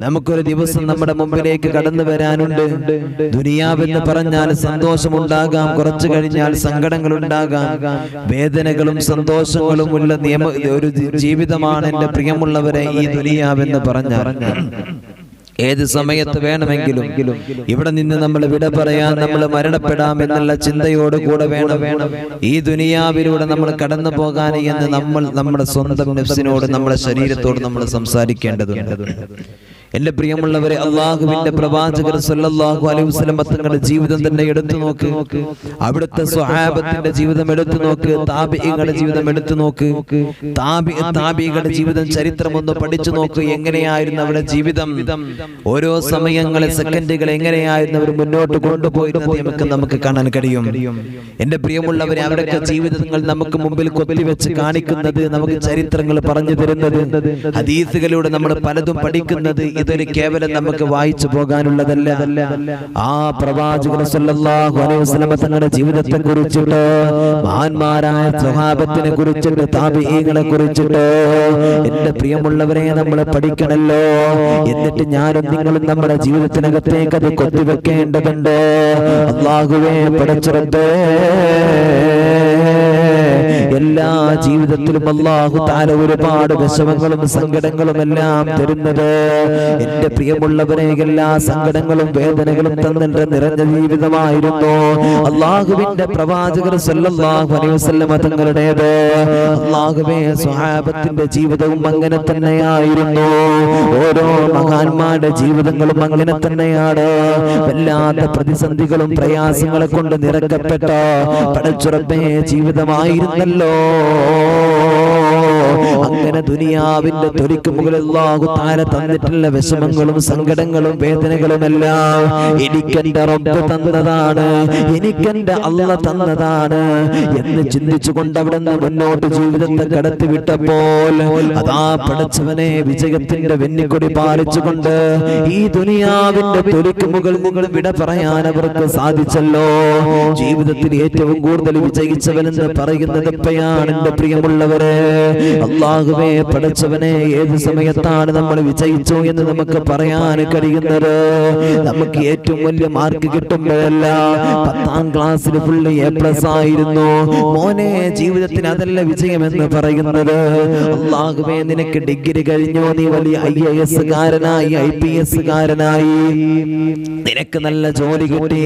നമുക്കൊരു ദിവസം നമ്മുടെ മുമ്പിലേക്ക് കടന്നു വരാനുണ്ട് ദുനിയാവെന്ന് പറഞ്ഞാൽ സന്തോഷമുണ്ടാകാം. കുറച്ചു കഴിഞ്ഞാൽ സങ്കടങ്ങൾ ഉണ്ടാകാം വേദനകളും സന്തോഷങ്ങളും ഉള്ള നിയമ ഒരു ജീവിതമാണ് എന്റെ പ്രിയമുള്ളവരെ ഈ ദുനിയാവെന്ന് പറഞ്ഞ ഏത് സമയത്ത് വേണമെങ്കിലും ഇവിടെ നിന്ന് നമ്മൾ വിട പറയാൻ നമ്മൾ മരണപ്പെടാം എന്നുള്ള ചിന്തയോട് കൂടെ വേണം. ഈ ദുനിയാവിലൂടെ നമ്മൾ കടന്നു പോകാൻ എന്ന് നമ്മൾ നമ്മുടെ സ്വന്തം നെഫ്സിനോട് നമ്മുടെ ശരീരത്തോട് നമ്മൾ സംസാരിക്കേണ്ടതുണ്ട്. എന്റെ പ്രിയമുള്ളവരെ അള്ളാഹുവിന്റെ പ്രവാചകർ സല്ലല്ലാഹു അലൈഹി വസല്ലം തങ്ങളുടെ ജീവിതം തന്നെ എടുത്തു നോക്ക്. അവിടുത്തെ സ്വഹാബത്തിന്റെ ജീവിതം എടുത്തു നോക്ക്. താബികളുടെ ജീവിതം എടുത്തു നോക്ക്. താബി താബികളുടെ ജീവിതം ചരിത്രം ഒന്ന് പഠിച്ചു നോക്ക്. എങ്ങനെയായിരുന്നു അവരുടെ ജീവിതം? ഓരോ സമയങ്ങളെ സെക്കൻഡുകൾ എങ്ങനെയായിരുന്നു അവർ മുന്നോട്ട് കൊണ്ടുപോയിരുന്നത് നമുക്ക് നമുക്ക് കാണാൻ കഴിയും. എന്റെ പ്രിയമുള്ളവരെ അവരുടെ ജീവിതങ്ങൾ നമുക്ക് മുമ്പിൽ കൊത്തിവെച്ച് കാണിക്കുന്നത് നമുക്ക് ചരിത്രങ്ങൾ പറഞ്ഞു തരുന്നത് ഹദീസുകളിലൂടെ നമ്മൾ പലതും പഠിക്കുന്നത് ഇതൊരു കേവലം നമുക്ക് വായിച്ചു പോകാനുള്ളതല്ല. ആ പ്രവാചകൻ തങ്ങളുടെ ജീവിതത്തെ കുറിച്ചിട്ട് മഹാന്മാരായ സ്വഭാവത്തിനെ കുറിച്ചിട്ട് താപികളെ കുറിച്ചിട്ട് എന്റെ പ്രിയമുള്ളവരെ നമ്മൾ പഠിക്കണല്ലോ. എന്നിട്ട് ഞാനും നിങ്ങളും നമ്മുടെ ജീവിതത്തിനകത്തേക്ക് അത് കൊത്തിവെക്കേണ്ടതുണ്ട്? അള്ളാഹുവേ പടച്ചിറത്തേ എല്ലാ ജീവിതത്തിലും അള്ളാഹു താല ഒരുപാട് വിഷമങ്ങളും സങ്കടങ്ങളും എല്ലാം തരുന്നത്. എന്റെ പ്രിയമുള്ളവരെ എല്ലാ സങ്കടങ്ങളും വേദനകളും തന്നിട്ട് നിറഞ്ഞ ജീവിതമായിരുന്നു. അള്ളാഹുവിന്റെ പ്രവാചകർ സല്ലല്ലാഹു അലൈഹി വസല്ലമ തങ്ങളുടേത്. അള്ളാഹുവേ സ്വഹാബത്തിന്റെ ജീവിതവും അങ്ങനെ തന്നെയായിരുന്നു. ഓരോ മഹാന്മാരുടെ ജീവിതങ്ങളും അങ്ങനെ തന്നെയാണ്. വല്ലാത്ത പ്രതിസന്ധികളും പ്രയാസങ്ങളെ കൊണ്ട് നിറക്കപ്പെട്ട പടച്ചുറപ്പേ ജീവിതമായിരുന്നല്ലോ. അങ്ങനെ ദുനിയാവിന്റെ തൊലിക്ക് മുകളിൽ താര തന്നിട്ടുള്ള വിഷമങ്ങളും സങ്കടങ്ങളും വേദനകളും എല്ലാം എനിക്കെന്റെ റബ്ബ് തന്നതാണ് എനിക്കെന്റെ അള്ള തന്നതാണ് എന്ന് ചിന്തിച്ചുകൊണ്ട് അവിടെ മുന്നോട്ട് ജീവിതത്തെ കടത്തി വിട്ടപ്പോൾ അതാ പഠിച്ചവനെ വിജയത്തിന്റെ വെന്നിക്കൊടി പാലിച്ചുകൊണ്ട് ഈ ദുനിയാവിന്റെ തൊലിക്ക് മുകളിൽ നിങ്ങൾ വിട പറയാൻ അവർക്ക് സാധിച്ചല്ലോ. ജീവിതത്തിൽ ഏറ്റവും കൂടുതൽ വിജയിച്ചവനെന്ന് പറയുന്നത് എന്റെ പ്രിയമുള്ളവരെ. അള്ളാഹുവേ പഠിച്ചവനെ ഏത് സമയത്താണ് നമ്മൾ വിജയിച്ചു എന്ന് നമുക്ക് പറയാൻ കഴിയുന്നത്? നമുക്ക് ഏറ്റവും വലിയ മാർക്ക് കിട്ടുമ്പോഴല്ല പത്താം ക്ലാസ്സിൽ ഫുള്ള് എ പ്ലസ് ആയിരുന്നു. മോനെ ജീവിതത്തിന് അതല്ല വിജയം എന്ന് പറയുന്നത്. അള്ളാഹുവേ നിനക്ക് ഡിഗ്രി കഴിഞ്ഞോ? നീ വലിയ ഐ എ എസ് കാരനായി ഐ പി എസ് കാരനായി. നിനക്ക് നല്ല ജോലി കിട്ടി.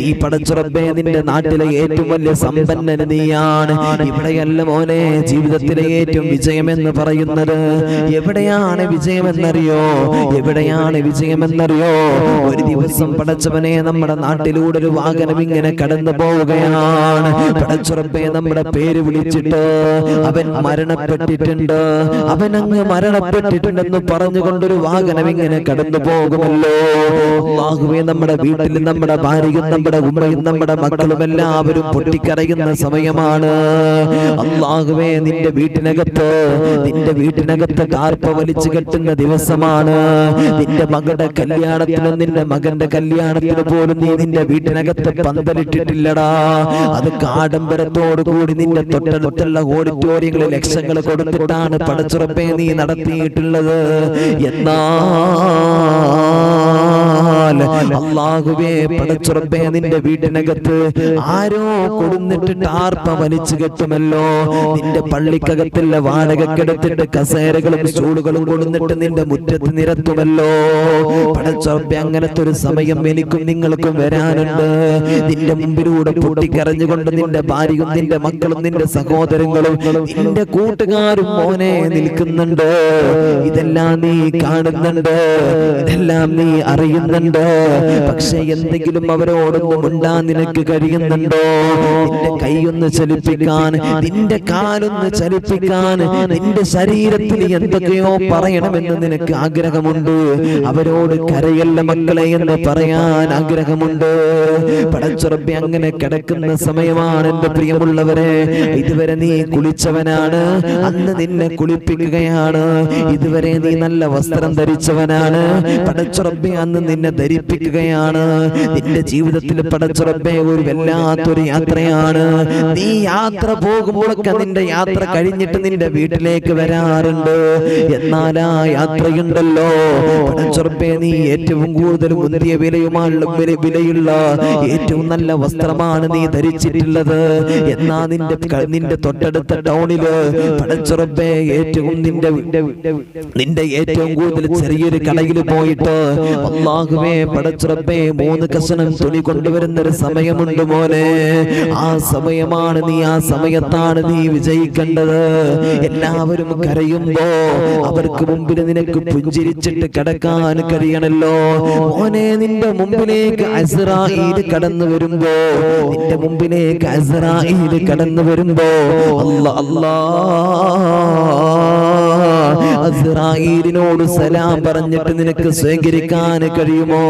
നീ പടച്ചുറപ്പേ നിന്റെ നാട്ടിലെ ഏറ്റവും വലിയ സമ്പന്നൻ നീയാണ്. ഇവിടെയല്ല മോനെ ജീവിതത്തിലെ ഏറ്റവും വിജയം എന്ന് പറയുന്നത്. എവിടെയാണ് വിജയമെന്നറിയോ? എവിടെയാണ് വിജയമെന്നറിയോ? ഒരു ദിവസം പടച്ചവനെ നമ്മുടെ നാട്ടിലൂടെ ഒരു വാഹനം ഇങ്ങനെ കടന്നു പോവുകയാണ്. പടച്ചുറപ്പേ നമ്മുടെ പേര് വിളിച്ചിട്ട് അവൻ മരണപ്പെട്ടിട്ടുണ്ട്. അവൻ അങ്ങ് മരണപ്പെട്ടിട്ടുണ്ടെന്ന് പറഞ്ഞുകൊണ്ടൊരു വാഹനം ഇങ്ങനെ കടന്നു പോകുമല്ലോ. അള്ളാഹുവേ നമ്മുടെ വീട്ടിൽ നമ്മുടെ ഭാര്യയും നമ്മുടെ ഉമ്മയും നമ്മുടെ മക്കളും എല്ലാവരും പൊട്ടിക്കരയുന്ന സമയമാണ്. അള്ളാഹുവേ നിന്റെ വീട്ടിനകത്ത് നിന്റെ വീട്ടിനകത്ത് കാർപ്പ വലിച്ചു കെട്ടുന്ന ദിവസമാണ്. നിന്റെ മകളുടെ കല്യാണത്തിന് നിന്റെ മകന്റെ കല്യാണത്തിന് പോലും നീ നിന്റെ വീട്ടിനകത്ത് പന്തലിട്ടിട്ടില്ലടാ. അത് കാടംബരത്തോടു കൂടി നിന്റെ തൊട്ടടുത്തുള്ള ഓഡിറ്റോറിയങ്ങളിൽ ലക്ഷങ്ങൾ കൊടുത്തിട്ടാണ് പടച്ചുറപ്പേ നീ നടത്തിയിട്ടുള്ളത്. എന്നാൽ അള്ളാഹുവേ പടച്ചുറപ്പേ നിന്റെ വീട്ടിനകത്ത് ആരോ കൊടുന്നിട്ട് ആർപ്പ വലിച്ചു കെട്ടുമല്ലോ. നിന്റെ പള്ളിക്കകത്തുള്ള വാടകക്കെടുത്തിട്ട് കസേരകളും സ്റ്റൂളുകളും കൊടുന്നിട്ട് നിന്റെ മുറ്റത്ത് നിരത്തുമല്ലോ. പടച്ചുറപ്പേ അങ്ങനത്തെ ഒരു സമയം എനിക്കും നിങ്ങൾക്കും വരാനുണ്ട്. നിന്റെ മുമ്പിലൂടെ പൊട്ടിക്കരഞ്ഞുകൊണ്ട് നിന്റെ ഭാര്യയും നിന്റെ മക്കളും നിന്റെ സഹോദരങ്ങളും നിന്റെ കൂട്ടുകാരും മോനെ നിൽക്കുന്നുണ്ട്. ഇതെല്ലാം നീ കാണുന്നുണ്ട്. ഇതെല്ലാം നീ അറിയുന്നുണ്ട്. പക്ഷെ എന്തെങ്കിലും അവരോടൊന്നും ഉണ്ടാ നിനക്ക് കഴിയുന്നുണ്ടോ? നിന്റെ കൈയൊന്ന് ചലിപ്പിക്കാൻ നിന്റെ കാലൊന്ന് ചലിപ്പിക്കാൻ നിന്റെ ശരീരത്തിൽ എന്തൊക്കെയോ പറയണമെന്ന് നിനക്ക് ആഗ്രഹമുണ്ട്. അവരോട് കരയല്ല മക്കളെ എന്ന് പറയാൻ ആഗ്രഹമുണ്ട്. പടച്ചുറപ്പി അങ്ങനെ കിടക്കുന്ന സമയമാണ് എന്റെ പ്രിയമുള്ളവരെ. ഇതുവരെ നീ കുളിച്ചവനാണ്. അന്ന് നിന്നെ കുളിപ്പിക്കുകയാണ്. ഇതുവരെ നീ നല്ല വസ്ത്രം ധരിച്ചവനാണ്. പടച്ചുറപ്പി അന്ന് നിന്നെ ധരിപ്പിക്കുക പഠിപ്പിക്കുകയാണ് നിന്റെ ജീവിതത്തിൽ പടച്ചുറപ്പേ ഒരു വല്ലാത്തൊരു യാത്രയാണ്. നീ യാത്ര പോകുമ്പോഴൊക്കെ നിന്റെ യാത്ര കഴിഞ്ഞിട്ട് നിന്റെ വീട്ടിലേക്ക് വരാറുണ്ട്. എന്നാൽ ആ യാത്രയുണ്ടല്ലോ. പടച്ചുറപ്പേ നീ ഏറ്റവും കൂടുതൽ മുന്തിയ വിലയുമായുള്ള വിലയുള്ള ഏറ്റവും നല്ല വസ്ത്രമാണ് നീ ധരിച്ചിട്ടുള്ളത്. എന്നാ നിന്റെ നിന്റെ തൊട്ടടുത്ത ടൗണിൽ പടച്ചുറപ്പേ ഏറ്റവും നിന്റെ നിന്റെ ഏറ്റവും കൂടുതൽ ചെറിയൊരു കടയിൽ പോയിട്ട് അള്ളാഹുവേ പടച്ചുറപ്പേ മൂന്ന് കഷണം തുണി കൊണ്ടുവരുന്ന ഒരു സമയമുണ്ട് മോനെ. ആ സമയമാണ് നീ ആ സമയത്താണ് നീ വിജയിക്കേണ്ടത്. എല്ലാവരും കരയുമ്പോ അവർക്ക് മുമ്പിൽ നിനക്ക് പുഞ്ചിരിച്ചിട്ട് കിടക്കാൻ കഴിയണല്ലോ. മോനെ നിന്റെ മുമ്പിലേക്ക് അസ്രായിൽ കടന്നു വരുമ്പോ നിന്റെ മുമ്പിലേക്ക് അസ്രായിൽ കടന്നു വരുമ്പോ അല്ല അല്ലാ. അസ്രായിലിനോട് സലാം പറഞ്ഞിട്ട് നിനക്ക് സ്വീകരിക്കാൻ കഴിയുമോ?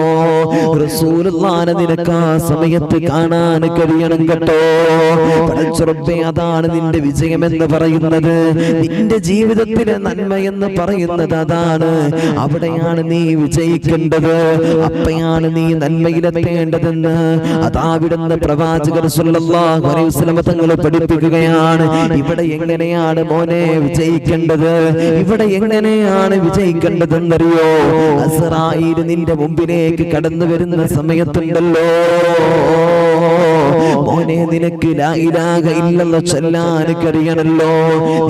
റസൂലുള്ളാനെ നിനക്ക് ആ സമയത്ത് കാണാൻ കഴിയണം കേട്ടോ. പടച്ചുറപ്പേ അതാണ് നിന്റെ വിജയം എന്ന് പറയുന്നത്. നിന്റെ ജീവിതത്തിലെ നന്മ എന്ന് പറയുന്നത് അതാണ്. അവിടെയാണ് നീ വിജയിക്കേണ്ടത്. അപ്പയാണ് നീ നന്മയിലെത്തേണ്ടതെന്ന്. അതാവിടുന്ന് പ്രവാചകർ സല്ലല്ലാഹു അലൈഹി വസല്ലം തങ്ങളെ പഠിപ്പിക്കുകയാണ്. ഇവിടെ എങ്ങനെയാണ് മോനെ വിജയിക്കേണ്ടത്? ഇവിടെ എങ്ങനെയാണ് വിജയിക്കേണ്ടതെന്നറിയോ? അസ്രായിൽ നിന്റെ മുമ്പിലേക്ക് കടന്നു വരുന്ന സമയത്തുണ്ടല്ലോ. മോനെ നിനക്ക് ലാ ഇലാഹ ഇല്ലല്ല ചൊല്ലാൻ കഴിയണല്ലോ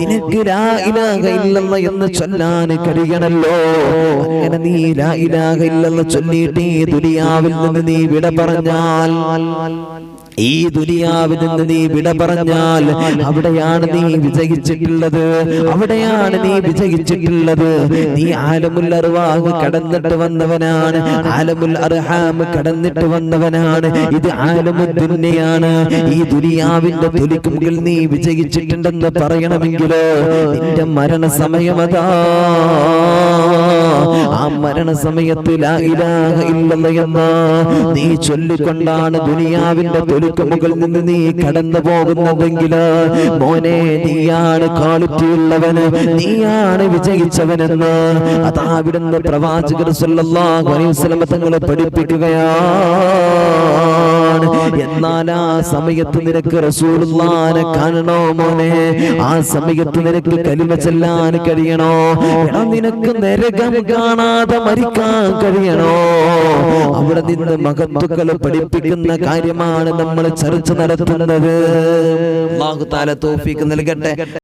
നിനക്ക് ലാ ഇലാഹ ഇല്ലല്ല എന്ന് ചൊല്ലാൻ കഴിയണല്ലോ അങ്ങനെ നീ ലാ ഇലാഹ ഇല്ലല്ല ചൊല്ലിയിട്ട് ഈ ദുനിയാവിൽ നിന്ന് നീ വിട പറഞ്ഞാൽ ഈ ദുനിയാവിൽ നിന്ന് നീ വിട പറഞ്ഞാൽ അവിടെയാണ് നീ വിജയിച്ചിട്ടുള്ളത്. അവിടെയാണ് നീ വിജയിച്ചിട്ടുള്ളത്. നീ ആലമുൽ അർവാഹ് കടന്നിട്ട് വന്നവനാണ്. ആലമുൽ അർഹാം കടന്നിട്ട് വന്നവനാണ്. ഇത് ആലമുൽ ദുന്യാണ് ഈ ദുനിയാവിന്റെ തൊലിക്കുമ്പിൽ നീ വിജയിച്ചിട്ടുണ്ടെന്ന് പറയണമെങ്കിൽ നിന്റെ മരണ സമയമതാ ആ മരണ സമയത്ത് നീ ചൊല്ലിക്കൊണ്ടാണ് ദുനിയാവിന്റെ തൊലുക്ക് മുകളിൽ നിന്ന് നീ കടന്നു പോകുന്നതെങ്കിൽ മോനെ നീയാണ് ക്വാളിറ്റി ഉള്ളവന് നീയാണ് വിജയിച്ചവനെന്ന് അതാവിടുന്ന് പ്രവാചകർ സല്ലല്ലാഹു അലൈഹി വസല്ലം തങ്ങളെ പഠിപ്പിക്കുകയാണ് എന്നാൽ ആ സമയത്ത് നിനക്ക് റസൂലുള്ളാനെ കാണണോ മോനെ? ആ സമയത്ത് നിനക്ക് കലിമ ചെല്ലാൻ കഴിയണോ? എടാ നിനക്ക് നരകം കാണാതെ മരിക്കാൻ കഴിയണോ? അവിടെ നിന്ന് മഹത്വക്കൾ പഠിപ്പിക്കുന്ന കാര്യമാണ് നമ്മൾ ചർച്ച നടത്തുന്നത്. നൽകട്ടെ.